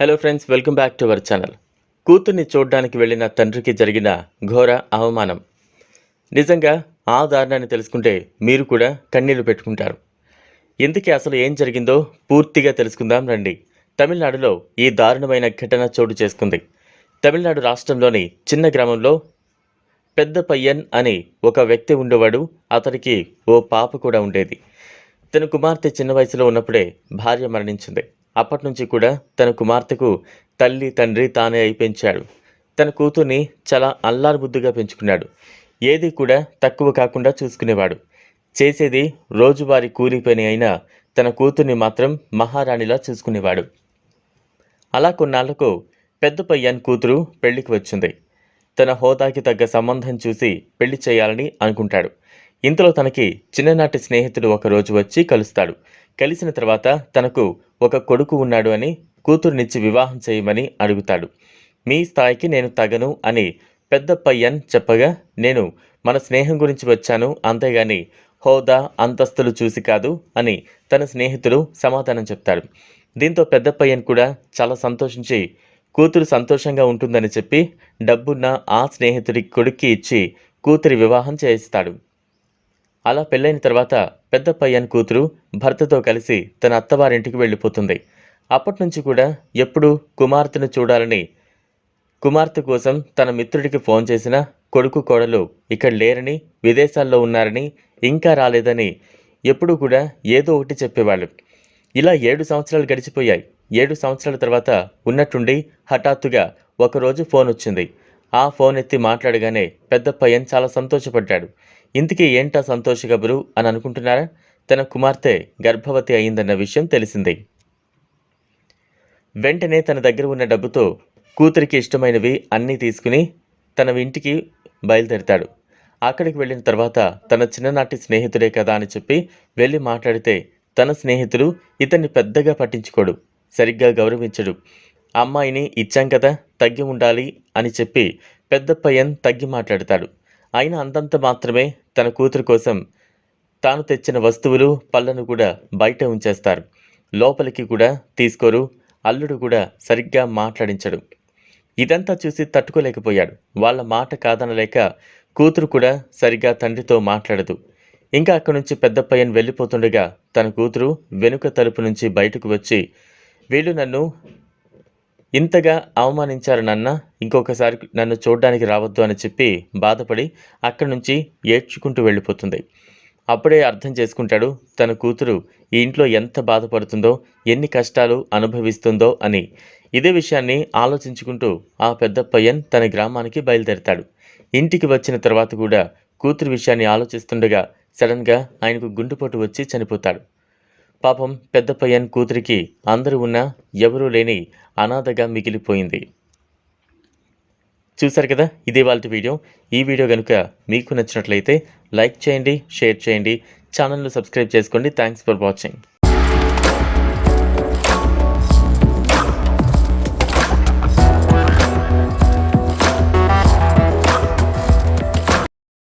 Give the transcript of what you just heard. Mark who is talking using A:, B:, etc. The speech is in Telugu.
A: Hello friends welcome back to our channel కూతుర్ని చూడ్డానికి వెళ్ళిన తండ్రికి జరిగిన ఘోర అవమానం. నిజంగా ఆ దారుణాన్ని తెలుసుకుంటే మీరు కూడా కన్నీళ్ళు పెట్టుకుంటారు. ఇందుకే అసలు ఏం జరిగిందో పూర్తిగా తెలుసుకుందాం రండి. తమిళనాడులో ఈ దారుణమైన ఘటన చోటు చేసుకుంది. తమిళనాడు రాష్ట్రంలోని చిన్న గ్రామంలో పెద్ద పయ్యన్ అని ఒక వ్యక్తి ఉండేవాడు. అతడికి ఓ పాప కూడా ఉండేది. తన కుమార్తె చిన్న వయసులో ఉన్నప్పుడే భార్య మరణించింది. అప్పటి నుంచి కూడా తన కుమార్తెకు తల్లి తండ్రి తానే అయి పెంచాడు. తన కూతుర్ని చాలా అల్లారుబుద్ధిగా పెంచుకున్నాడు. ఏది కూడా తక్కువ కాకుండా చూసుకునేవాడు. చేసేది రోజువారీ కూలి పని అయినా తన కూతుర్ని మాత్రం మహారాణిలా చూసుకునేవాడు. అలా కొన్నాళ్ళకు పెద్ద పయ్యాన్ కూతురు పెళ్ళికి వచ్చింది. తన హోదాకి తగ్గ సంబంధం చూసి పెళ్ళి చేయాలని అనుకుంటాడు. ఇంతలో తనకి చిన్ననాటి స్నేహితుడు ఒక రోజు వచ్చి కలుస్తాడు. కలిసిన తర్వాత తనకు ఒక కొడుకు ఉన్నాడు అని కూతురునిచ్చి వివాహం చేయమని అడుగుతాడు. మీ స్థాయికి నేను తగను అని పెద్ద పయ్యన్ చెప్పగా నేను మన స్నేహం గురించి వచ్చాను అంతేగాని హోదా అంతస్తులు చూసి కాదు అని తన స్నేహితుడు సమాధానం చెప్తాడు. దీంతో పెద్ద పయ్యన్ కూడా చాలా సంతోషించి కూతురు సంతోషంగా ఉంటుందని చెప్పి డబ్బున్న ఆ స్నేహితుడి కొడుక్కి ఇచ్చి కూతురి వివాహం చేయిస్తాడు. అలా పెళ్ళైన తర్వాత పెద్ద పయ్యన్ కూతురు భర్తతో కలిసి తన అత్తవారింటికి వెళ్ళిపోతుంది. అప్పటి నుంచి కూడా ఎప్పుడు కుమార్తెను చూడాలని కుమార్తె కోసం తన మిత్రుడికి ఫోన్ చేసిన కొడుకు కోడలు ఇక్కడ లేరని విదేశాల్లో ఉన్నారని ఇంకా రాలేదని ఎప్పుడూ కూడా ఏదో ఒకటి చెప్పేవాళ్ళు. ఇలా ఏడు సంవత్సరాలు గడిచిపోయాయి. ఏడు సంవత్సరాల తర్వాత ఉన్నట్టుండి హఠాత్తుగా ఒకరోజు ఫోన్ వచ్చింది. ఆ ఫోన్ ఎత్తి మాట్లాడగానే పెద్ద పయ్యన్ చాలా సంతోషపడ్డాడు. ఇంతకీ ఏంటా సంతోష కబురు అని అనుకుంటున్నారా? తన కుమార్తె గర్భవతి అయిందన్న విషయం తెలిసింది. వెంటనే తన దగ్గర ఉన్న డబ్బుతో కూతురికి ఇష్టమైనవి అన్నీ తీసుకుని తన ఇంటికి బయలుదేరతాడు. అక్కడికి వెళ్ళిన తర్వాత తన చిన్ననాటి స్నేహితుడే కదా అని చెప్పి వెళ్ళి మాట్లాడితే తన స్నేహితుడు ఇతన్ని పెద్దగా పట్టించుకోడు సరిగ్గా గౌరవించడు. అమ్మాయిని ఇచ్చాం కదా తగ్గి ఉండాలి అని చెప్పి పెద్ద పయ్యన్ తగ్గి మాట్లాడతాడు. అయినా అంతంత మాత్రమే తన కూతురు కోసం తాను తెచ్చిన వస్తువులు పళ్ళను కూడా బయట ఉంచేస్తారు. లోపలికి కూడా తీసుకోరు. అల్లుడు కూడా సరిగ్గా మాట్లాడించడు. ఇదంతా చూసి తట్టుకోలేకపోయాడు. వాళ్ళ మాట కాదనలేక కూతురు కూడా సరిగ్గా తండ్రితో మాట్లాడదు. ఇంకా అక్కడి నుంచి పెద్ద పయ్యన్ వెళ్ళిపోతుండగా తన కూతురు వెనుక తలుపు నుంచి బయటకు వచ్చి వీళ్ళు నన్ను ఇంతగా అవమానించారు నాన్న ఇంకొకసారి నన్ను చూడడానికి రావద్దు అని చెప్పి బాధపడి అక్కడి నుంచి ఏడ్చుకుంటూ వెళ్ళిపోతుంది. అప్పుడే అర్థం చేసుకుంటాడు తన కూతురు ఈ ఇంట్లో ఎంత బాధపడుతుందో ఎన్ని కష్టాలు అనుభవిస్తుందో అని. ఇదే విషయాన్ని ఆలోచించుకుంటూ ఆ పెద్దప్పయ్యన్ తన గ్రామానికి బయలుదేరతాడు. ఇంటికి వచ్చిన తర్వాత కూడా కూతురు విషయాన్ని ఆలోచిస్తుండగా సడన్గా ఆయనకు గుండెపోటు వచ్చి చనిపోతాడు. పాపం పెద్ద పయ్యన్ కూతురికి అందరూ ఉన్నా ఎవరూ లేని అనాథగా మిగిలిపోయింది. చూశారు కదా? ఇదే వాళ్ళ వీడియో. ఈ వీడియో కనుక మీకు నచ్చినట్లయితే లైక్ చేయండి షేర్ చేయండి ఛానల్ను సబ్స్క్రైబ్ చేసుకోండి. Thanks for watching.